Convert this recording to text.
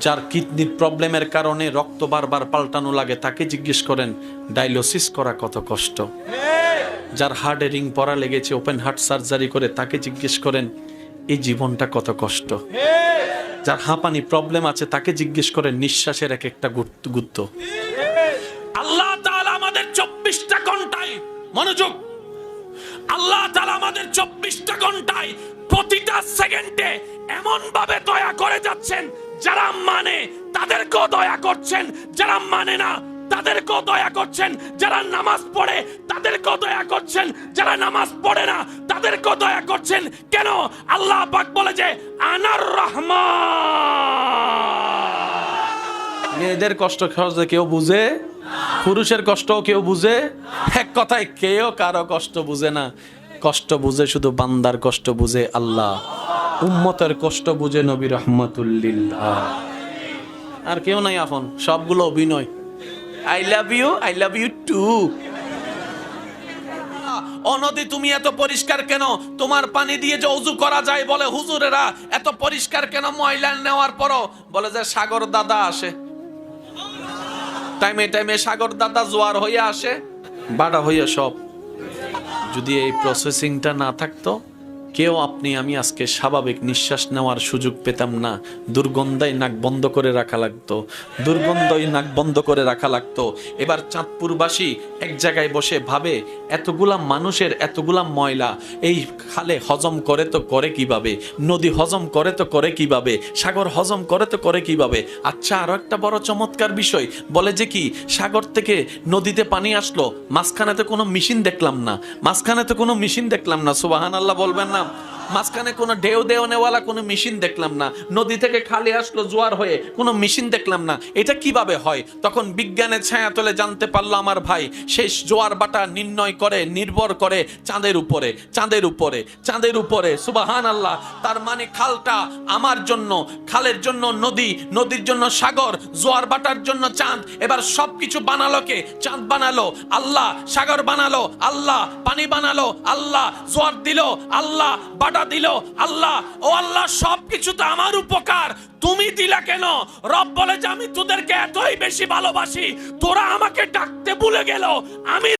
যার কিডনির প্রবলেমের কারণে রক্ত বারবার পাল্টানো লাগে তাকে জিজ্ঞেস করেন, ডায়ালিসিস করা কত কষ্ট? যার হার্টে রিং পরা লেগেছে, ওপেন হার্ট সার্জারি করে তাকে জিজ্ঞেস করেন, এই জীবনটা কত কষ্ট? যার হাঁপানি প্রবলেম আছে, তাকে জিজ্ঞেস করেন, নিঃশ্বাসের এক একটা গুরুত্ব- আল্লাহ আমাদের চব্বিশটা ঘন্টায় মনোযোগ। আল্লাহ আমাদের চব্বিশটা ঘন্টায় প্রতিটা সেকেন্ডে এমন ভাবে দয়া করে যাচ্ছেন যারা মানে তাদেরকেও দয়া করছেন। যারা মানে না, তাদেরকেও দয়া করছেন। যারা নামাজ পড়ে, তাদেরকেও দয়া করছেন। যারা নামাজ পড়ে না, তাদেরকেও দয়া করছেন। কেন? আল্লাহ পাক বলে যে, আনার রহমান। মেয়েদের কষ্ট সহজে কেউ বুঝে, পুরুষের কষ্ট কেউ বুঝে। এক কথায় কেউ কারও কষ্ট বুঝে না। কষ্ট বুঝে শুধু বান্দার কষ্ট বুঝে আল্লাহ। উম্মতের কষ্ট বুঝে নবী রহমতুল্লিল্লাহ। আর কেউ নাই আপন, সবগুলো অভিনয়। I love you I love you too ও নদী তুমি এত পরিষ্কার কেন? তোমার পানি দিয়ে যে অজু করা যায় বলে হুজুরেরা, এত পরিষ্কার কেন ময়লা নেওয়ার পরও? বলে যে সাগর দাদা আসে। টাইমে টাইমে সাগর দাদা জোয়ার হয়ে আসে, বাড়া হয়ে সব। যদি এই প্রসেসিংটা না থাকতো কেউ আপনি, আমি আজকে স্বাভাবিক নিঃশ্বাস নেওয়ার সুযোগ পেতাম না। দুর্গন্ধায় নাক বন্ধ করে রাখা লাগতো। দুর্গন্ধই নাক বন্ধ করে রাখা লাগতো। এবার চাঁদপুরবাসী এক জায়গায় বসে ভাবে, এতগুলা মানুষের এতগুলা ময়লা, এই খালে হজম করে তো করে কীভাবে? নদী হজম করে তো করে কীভাবে? সাগর হজম করে তো করে কীভাবে? আচ্ছা আরও একটা বড় চমৎকার বিষয়। বলে যে কি, সাগর থেকে নদীতে পানি আসলো, মাঝখানে তো কোনো মেশিন দেখলাম না। মাঝখানে তো কোনো মেশিন দেখলাম না। সুবাহান আল্লাহ বলবেন না। 아! মাঝখানে কোনো ঢেউ দেও নেওয়ালা কোনো মেশিন দেখলাম না। নদী থেকে খালি আসলো জোয়ার হয়ে কোনো মেশিন দেখলাম না। এটা কীভাবে হয়? তখন বিজ্ঞানের ছায়া তলে জানতে পারল আমার ভাই সেই জোয়ার বাটা নির্ণয় করে, নির্ভর করে চাঁদের উপরে চাঁদের উপরে চাঁদের উপরে। সুবাহান আল্লাহ তার মানে খালটা আমার জন্য, খালের জন্য নদী, নদীর জন্য সাগর, জোয়ার বাটার জন্য চাঁদ। এবার সবকিছু বানালো কে? চাঁদ বানালো, আল্লাহ। সাগর বানালো, আল্লাহ। পানি বানালো, আল্লাহ। জোয়ার দিল, আল্লাহ। বাটা দিল। আল্লাহ, ও আল্লাহ সবকিছু তো আমার উপকার। তুমি দিলা কেন? রব বলে যে, আমি তোদেরকে এতই বেশি ভালোবাসি। তোরা আমাকে ডাকতে ভুলে গেল। আমি